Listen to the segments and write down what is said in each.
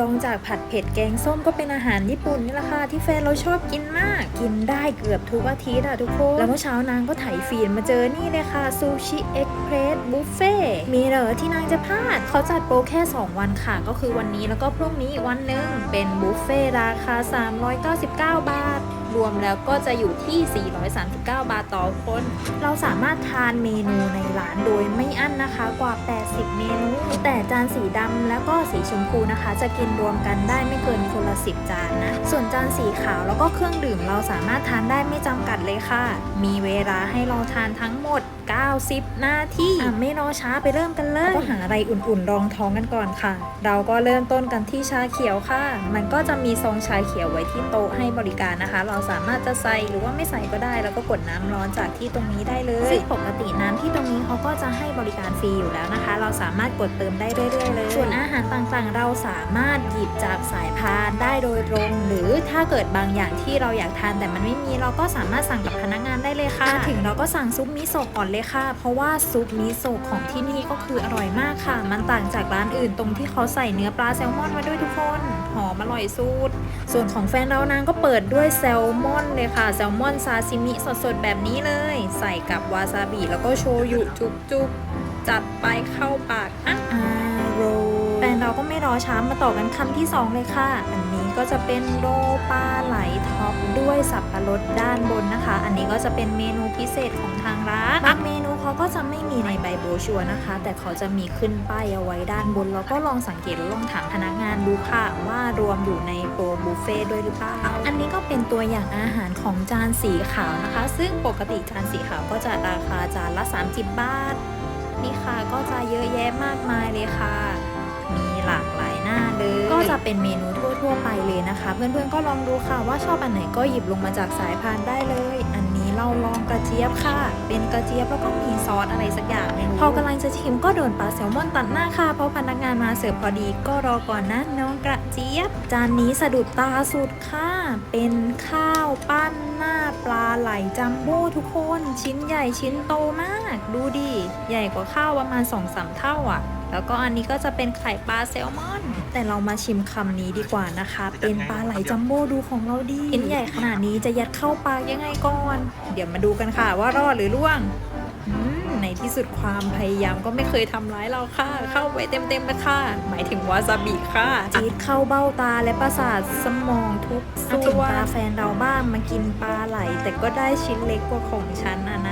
รองจากผัดเผ็ดแกงส้มก็เป็นอาหารญี่ปุ่นนี่แหละค่ะที่แฟนเราชอบกินมาก กินได้เกือบทุกอาทิตย์อะทุกคน แล้วเมื่อเช้านางก็ไถฟีดมาเจอนี่เลยค่ะซูชิเอ็กเพรสบุฟเฟ่มีเหรอที่นางจะพลาด เขาจัดโปรแค่ 2 วันค่ะ ก็คือวันนี้แล้วก็พรุ่งนี้อีกวันหนึ่งเป็นบุฟเฟ่ราคา 399 บาท รวมแล้วก็จะอยู่ที่ 439 บาทต่อคน เราสามารถทานเมนูในร้านโดยไม่อั้นนะคะกว่า 80 เมนู แต่จานสีดำแล้วก็สีชมพูนะคะ จะกินรวมกันได้ไม่เกินคนละ 10 จานนะ ส่วนจานสีขาวแล้วก็เครื่องดื่มเราสามารถทานได้ไม่จำกัดเลยค่ะ มีเวลาให้เราทานทั้งหมด 90 นาทีอะไม่รอช้าไปเริ่มกันเลยก็หาอะไรอุ่นๆรองท้องกันก่อนค่ะ เราก็เริ่มต้นกันที่ชาเขียวค่ะ มันก็จะมีซองชาเขียวไว้ที่โต๊ะให้บริการนะคะ เราสามารถจะใส่หรือว่าไม่ใส่ก็ได้ แล้วก็กดน้ำร้อนจากที่ตรงนี้ได้เลยซึ่งปกติน้ำที่ตรงนี้เขาก็จะให้บริการฟรีอยู่แล้วนะคะ เราสามารถกดเติมได้เรื่อยๆเลย ส่วนอาหารต่างๆ เราสามารถหยิบจากสายพานได้โดยตรง หรือถ้าเกิดบางอย่างที่เราอยากทานแต่มันไม่มีเราก็สามารถสั่งกับพนักงานได้เลยค่ะถึงเราก็สั่งซุปมิโซะก่อนเลยค่ะ เพราะว่าซุปมิโซะของที่นี่ก็คืออร่อยมากค่ะ มันต่างจากร้านอื่นตรงที่เขาใส่เนื้อปลาแซลมอนมาด้วยทุกคน หอมอร่อยสุด ส่วนของแฟนเรานางก็เปิดด้วยแซลมอนเลยค่ะ แซลมอนซาซิมิสดๆ แบบนี้เลย ใส่กับวาซาบิแล้วก็โชยุจุกๆ จัดไปเข้าปากอะโรแฟนเราก็ไม่รอช้ามาต่อกันคำที่ 2 เลยค่ะ อันนี้ก็จะเป็นโรปลาไหลท็อปด้วยสับปะรดด้านบนนะคะ อันนี้ก็จะเป็นเมนูพิเศษของทางร้านบางเมนู ชัวนะคะ แต่เขาจะมีขึ้นป้ายเอาไว้ด้านบน แล้วก็ลองสังเกตแล้วลองถามพนักงานดูค่ะ ว่ารวมอยู่ในโปรบุฟเฟ่ด้วยหรือเปล่า อันนี้ก็เป็นตัวอย่างอาหารของจานสีขาวนะคะ ซึ่งปกติจานสีขาวก็จะราคาจานละ 30 บาท นี่ค่ะก็จะเยอะแยะมากมายเลยค่ะ มีหลากหลายหน้าเลย ก็จะเป็นเมนูทั่วๆไปเลยนะคะ เพื่อนๆก็ลองดูค่ะว่าชอบอันไหนก็หยิบลงมาจากสายพานได้เลย อัน เราลองกระเจี๊ยบค่ะ เป็นกระเจี๊ยบแล้วก็มีซอสอะไรสักอย่างไม่รู้พอกำลังจะชิมก็โดนปลาแซลมอนตัดหน้าค่ะ เพราะพนักงานมาเสิร์ฟพอดีก็รอก่อนนะน้องกระเจี๊ยบ จานนี้สะดุดตาสุดค่ะ เป็นข้าวปั้นหน้าปลาไหลจัมโบ้ทุกคน ชิ้นใหญ่ชิ้นโตมาก ดูดิ ใหญ่กว่าข้าวประมาณ2-3สามเท่าอะ แล้วก็อันนี้ก็จะเป็นไข่ปลาแซลมอน แต่เรามาชิมคำนี้ดีกว่านะคะ เป็นปลาไหลจัมโบ้ดูของเราดีชิ้นใหญ่ขนาดนี้จะยัดเข้าปากยังไงก่อน เดี๋ยวมาดูกันค่ะว่ารอดหรือร่วงอืมในที่สุดความพยายามก็ไม่เคยทำร้ายเราค่ะ เข้าไปเต็มๆเลยค่ะ หมายถึงวาซาบิค่ะ จี๊ดเข้าเบ้าตาและประสาทสมองทุกส่วนถึงตาแฟนเราบ้างมากินปลาไหล แต่ก็ได้ชิ้นเล็กกว่าของฉันนะนะ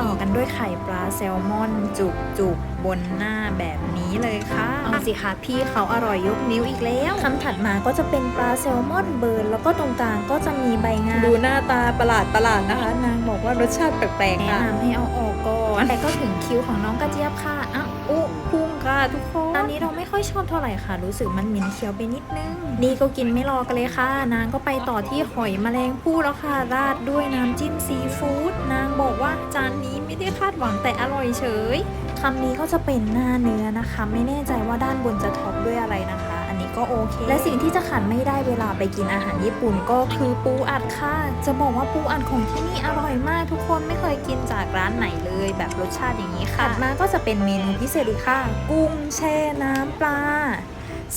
ต่อกันด้วยไข่ปลาแซลมอนจุกจุกๆบนหน้าแบบนี้เลยค่ะ เอาสิคะพี่เขาอร่อยยกนิ้วอีกแล้วคำถัดมาก็จะเป็นปลาแซลมอนเบิร์นแล้วก็ตรงกลางก็จะมีใบงาดูหน้าตาประหลาดประหลาดนะคะ นางบอกว่ารสชาติแปลกๆแนะนำให้เอาออกก่อนแต่ก็ถึงคิวของน้องกระเจี๊ยบค่ะอ้าวอุ๊พุ่งค่ะ ทุกคนอันนี้เราไม่ค่อยชอบเท่าไหร่ค่ะ รู้สึกมันเหม็นเคี้ยวไปนิดนึง นี่ก็กินไม่รอกันเลยค่ะ นางก็ไปต่อที่หอยแมลงภู่แล้วค่ะ ราดด้วยน้ำจิ้มซีฟู้ด นางบอกว่าจานนี้ไม่ได้คาดหวังแต่อร่อยเฉยคำนี้ก็จะเป็นหน้าเนื้อนะคะ ไม่แน่ใจว่าด้านบนจะท็อปด้วยอะไรนะคะ อันนี้ก็โอเค และสิ่งที่จะขาดไม่ได้เวลาไปกินอาหารญี่ปุ่นก็คือปูอัดค่ะ จะบอกว่าปูอัดของที่นี่อร่อยมากทุกคนไม่เคยกินจากร้านไหนเลย แบบรสชาติอย่างนี้ค่ะถัดมาก็จะเป็นเมนูพิเศษอีกค่ะ กุ้งแช่น้ำปลา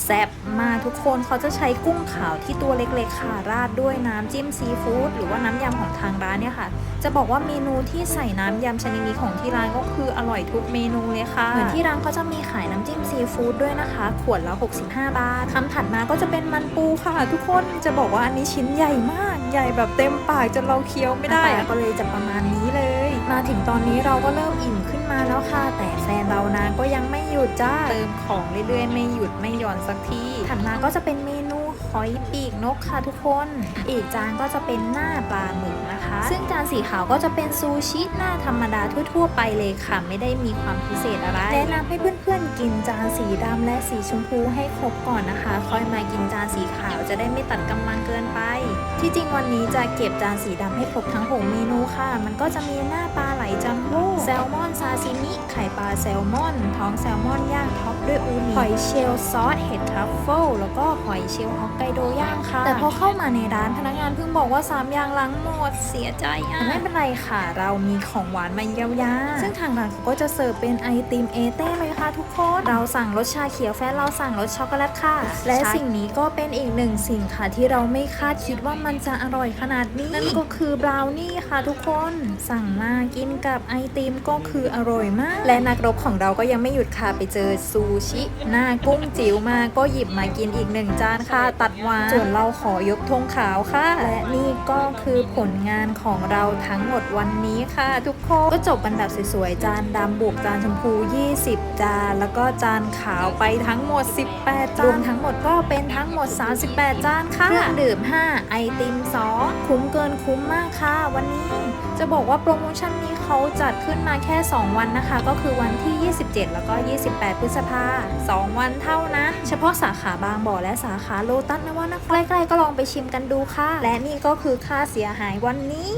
แซ่บมากทุกคนเขาจะใช้กุ้งขาวที่ตัวเล็กๆค่ะราดด้วยน้ำจิ้มซีฟู้ดหรือว่าน้ำยำของทางร้านเนี่ยค่ะ จะบอกว่าเมนูที่ใส่น้ำยำชนิดนี้ของที่ร้านก็คืออร่อยทุกเมนูเลยค่ะ เหมือนที่ร้านเขาจะมีขายน้ำจิ้มซีฟู้ดด้วยนะคะ ขวดละ65 บาทคำถัดมาก็จะเป็นมันปูค่ะ ทุกคนจะบอกว่าอันนี้ชิ้นใหญ่มาก ใหญ่แบบเต็มปากจนเราเคี้ยวไม่ได้อะก็เลยจะประมาณนี้เลย มาถึงตอนนี้เราก็เริ่มอิ่มขึ้น มาแล้วค่ะ แต่แฟนเรานะก็ยังไม่หยุดจ้าเติมของเรื่อยๆ ไม่หยุดไม่หย่อนสักทีถัดมาก็จะเป็นเมนูหอยปีกนกค่ะทุกคน อีกจานก็จะเป็นหน้าปลาหมึกนะคะ ซึ่งจานสีขาวก็จะเป็นซูชิหน้าธรรมดาทั่ว ๆ ไปเลยค่ะ ไม่ได้มีความพิเศษอะไร แนะนำให้เพื่อนๆกินจานสีดำและสีชมพูให้ครบก่อนนะคะ ค่อยมากินจานสีขาวจะได้ไม่ตัดกำลังเกินไป ที่จริงวันนี้จะเก็บจานสีดำให้ครบทั้งหกเมนูค่ะ มันก็จะมีหน้าปลา จัมโบ้แซลมอนซาซิมิ ไข่ปลาแซลมอน ท้องแซลมอนย่างท็อปด้วยอูนิหอยเชลล์ซอสเห็ดทรัฟเฟิลแล้วก็หอยเชลล์ฮอกไกโดย่างค่ะ แต่พอเข้ามาในร้านพนักงานเพิ่งบอกว่า 3 อย่างหลังหมดเสียใจอะไม่เป็นไรค่ะ เรามีของหวานมาเยียวยาซึ่งทางร้านเขาก็จะเสิร์ฟเป็นไอติมเอเต้เลยค่ะทุกคน เราสั่งรสชาเขียวแฟนเราสั่งรสช็อกโกแลตค่ะ และสิ่งนี้ก็เป็นอีกหนึ่งสิ่งค่ะที่เราไม่คาดคิดว่ามันจะอร่อยขนาดนี้ นั่นก็คือบราวนี่ค่ะทุกคน สั่งมากินกับไอติมก็คืออร่อยมาก และนักรบของเราก็ยังไม่หยุดค่ะไปเจอซูชิ หน้ากุ้งจิ๋วมาก็หยิบมากินอีกหนึ่งจานค่ะ ตัดวานส่วนเราขอยกธงขาวค่ะ และนี่ก็คือผลงานของเราทั้งหมดวันนี้ค่ะ ทุกคนก็จบกันแบบสวยๆจานดำบวกจานชมพู 20 จานแล้วก็จานขาวไปทั้งหมด 18 จานรวมทั้งหมดก็เป็นทั้งหมด 38 จานค่ะเครื่องดื่ม 5 ไอติม 2 คุ้มเกินคุ้มมากค่ะ วันนี้จะบอกว่าโปรโมชั่นนี้เขาาจัดขึ้นมาแค่ 2 วันนะคะ ก็คือวันที่ 27 แล้วก็ 28 พฤษภา2วันเท่านั้นเฉพาะสาขาบางบ่อและสาขาโลตัสนะว่านะใกล้ๆก็ลองไปชิมกันดูค่ะ และนี่ก็คือค่าเสียหายวันนี้